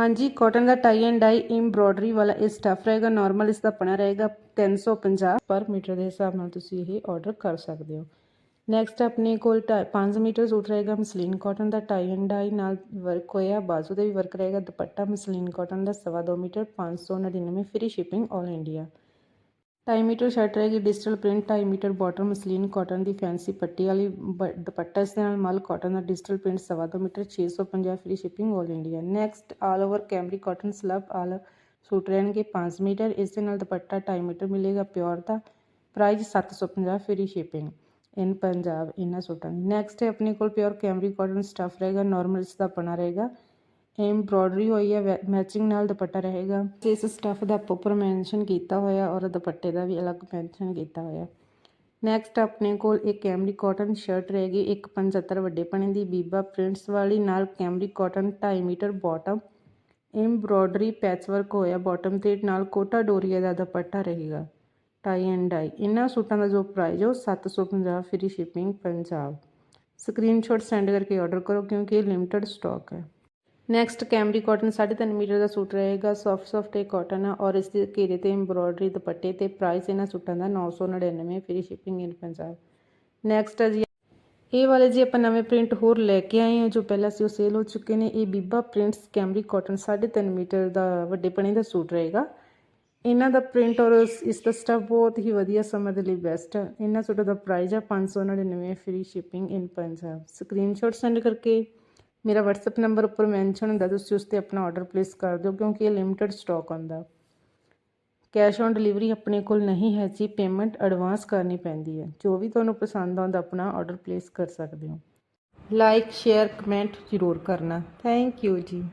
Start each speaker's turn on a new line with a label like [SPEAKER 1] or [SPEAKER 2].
[SPEAKER 1] ਹਾਂਜੀ ਕਾਟਨ ਦਾ tie and dye embroidery ਵਾਲਾ ਇਹ ਸਟਫ ਰਹੇਗਾ ਨਾਰਮਲ ਇਸ ਦਾ ਪਣਾ ਰਹੇਗਾ 350 ਪਰ ਮੀਟਰ ਦੇ ਹਿਸਾਬ ਨਾਲ ਤੁਸੀਂ ਇਹ ਆਰਡਰ ਕਰ ਸਕਦੇ ਹੋ। ਨੈਕਸਟ ਆਪਣੇ ਕੋਲ 5 ਮੀਟਰ ਸੂਟ ਰਹੇਗਾ ਮਸਲੀਨ ਕਾਟਨ ਦਾ ਟਾਈ ਐਂਡ ਡਾਈ ਨਾਲ ਵਰਕ ਹੋਇਆ, ਬਾਜ਼ੂ ਤੇ ਵੀ ਵਰਕ ਰਹੇਗਾ ਦੁਪੱਟਾ ਮਸਲੀਨ ਕਾਟਨ ਦਾ 2.5 metre 599 free shipping all India ਢਾਈ ਮੀਟਰ ਸ਼ਰਟ ਰਹੇਗੀ ਡਿਜੀਟਲ ਪ੍ਰਿੰਟ ਢਾਈ ਮੀਟਰ ਬਾਟਮ ਮਸਲੀਨ ਕਾਟਨ ਦੀ ਫੈਂਸੀ ਪੱਟੀ ਵਾਲੀ ਬ- ਦੁਪੱਟਾ ਇਸ ਦੇ ਨਾਲ ਮਲ ਕਾਟਨ ਦਾ digital print 2.5 metre 650 free shipping all India next all over cambric cotton slub all suit ਰਹਿਣਗੇ 5 ਮੀਟਰ। ਇਸ ਦੇ ਨਾਲ ਦੁਪੱਟਾ 2.5 ਮੀਟਰ ਮਿਲੇਗਾ pure the. Price 750 free shipping in Punjab ਇਹਨਾਂ ਸੂਟਾਂ ਦੀ। ਨੈਕਸਟ ਹੈ ਆਪਣੇ ਕੋਲ ਪਿਓਰ ਕੈਮਰੀ ਕਾਟਨ ਸਟਫ ਰਹੇਗਾ ਨਾਰਮਲ ਇਸ ਦਾ ਪਣਾ ਰਹੇਗਾ। ਐਮਬ੍ਰੋਇਡਰੀ ਹੋਈ ਹੈ ਮੈਚਿੰਗ ਨਾਲ ਦੁਪੱਟਾ ਰਹੇਗਾ। ਤੇ ਇਸ ਸਟੱਫ ਦਾ ਉੱਪਰ ਮੈਂਸ਼ਨ ਕੀਤਾ ਹੋਇਆ ਔਰ ਦੁਪੱਟੇ ਦਾ ਵੀ ਅਲੱਗ ਮੈਂਸ਼ਨ ਕੀਤਾ ਹੋਇਆ। ਨੈਕਸਟ ਆਪਣੇ ਕੋਲ ਇੱਕ ਕੈਮਰੀ ਕਾਟਨ ਸ਼ਰਟ ਰਹੇਗੀ 175 ਵੱਡੇ ਪਣੇ ਦੀ ਬੀਬਾ ਪ੍ਰਿੰਟਸ ਵਾਲੀ, ਨਾਲ cambric cotton 2.5 metre bottom embroidery patchwork ਹੋਇਆ ਬਾਟਮ ਤੇ, ਨਾਲ ਕੋਟਾ ਡੋਰੀਆ ਦਾ ਦੁਪੱਟਾ ਰਹੇਗਾ ਟਾਈ ਐਂਡ ਡਾਈ ਇਹਨਾਂ ਸੂਟਾਂ ਦਾ ਜੋ ਪ੍ਰਾਈਸ ਹੈ ਉਹ 750 free shipping Punjab. Screenshot send ਕਰਕੇ ਆਰਡਰ ਕਰੋ ਕਿਉਂਕਿ ਇਹ ਲਿਮਟਿਡ ਸਟਾਕ ਹੈ। ਨੈਕਸਟ ਕੈਮਰੀ ਕਾਟਨ 3.5 ਮੀਟਰ ਦਾ ਸੂਟ ਰਹੇਗਾ ਸੌਫਟ ਸੌਫਟ ਇਹ ਕਾਟਨ ਹੈ ਔਰ ਇਸ ਦੇ ਘੇਰੇ ਤੇ ਐਮਬ੍ਰੋਇਡਰੀ ਦੁਪੱਟੇ ਤੇ ਪ੍ਰਾਈਸ ਇਹਨਾਂ ਸੂਟਾਂ ਦਾ 999 free shipping in Punjab next ਹੈ ਜੀ ਇਹ ਵਾਲੇ ਜੀ ਆਪਾਂ ਨਵੇਂ ਪ੍ਰਿੰਟ ਹੋਰ ਲੈ ਕੇ ਆਏ ਹਾਂ ਜੋ ਪਹਿਲਾਂ ਸੀ ਉਹ ਸੇਲ ਹੋ ਚੁੱਕੇ ਨੇ ਇਹ ਬੀਬਾ ਪ੍ਰਿੰਟਸ ਕੈਮਰੀ ਕਾਟਨ 3.5 ਮੀਟਰ ਦਾ ਵੱਡੇ ਪਣੇ ਦਾ ਸੂਟ ਰਹੇਗਾ ਇਹਨਾਂ ਦਾ ਪ੍ਰਿੰਟ ਔਰ ਇਸ ਦਾ ਸਟਫ ਬਹੁਤ ਹੀ ਵਧੀਆ ਸਮਰ ਦੇ ਲਈ ਬੈਸਟ ਹੈ ਇਹਨਾਂ ਸੂਟਾਂ ਦਾ ਪ੍ਰਾਈਸ ਹੈ 599 free shipping in Punjab screenshot send ਕਰਕੇ ਮੇਰਾ WhatsApp ਨੰਬਰ ਉੱਪਰ ਮੈਂਸ਼ਨ ਹੁੰਦਾ, ਤੁਸੀਂ ਉਸ ਤੇ ਆਪਣਾ ਆਰਡਰ ਪਲੇਸ ਕਰ ਦਿਓ, ਕਿਉਂਕਿ ਇਹ ਲਿਮਿਟਿਡ ਸਟਾਕ ਆਉਂਦਾ ਕੈਸ਼ ਔਨ ਡਿਲੀਵਰੀ ਆਪਣੇ ਕੋਲ ਨਹੀਂ ਹੈ ਜੀ ਪੇਮੈਂਟ ਐਡਵਾਂਸ ਕਰਨੀ ਪੈਂਦੀ ਹੈ। ਜੋ ਵੀ ਤੁਹਾਨੂੰ ਪਸੰਦ ਆਉਂਦਾ, ਆਪਣਾ ਆਰਡਰ ਪਲੇਸ ਕਰ ਸਕਦੇ ਹੋ। ਲਾਈਕ ਸ਼ੇਅਰ ਕਮੈਂਟ ਜ਼ਰੂਰ ਕਰਨਾ। ਥੈਂਕ ਯੂ ਜੀ।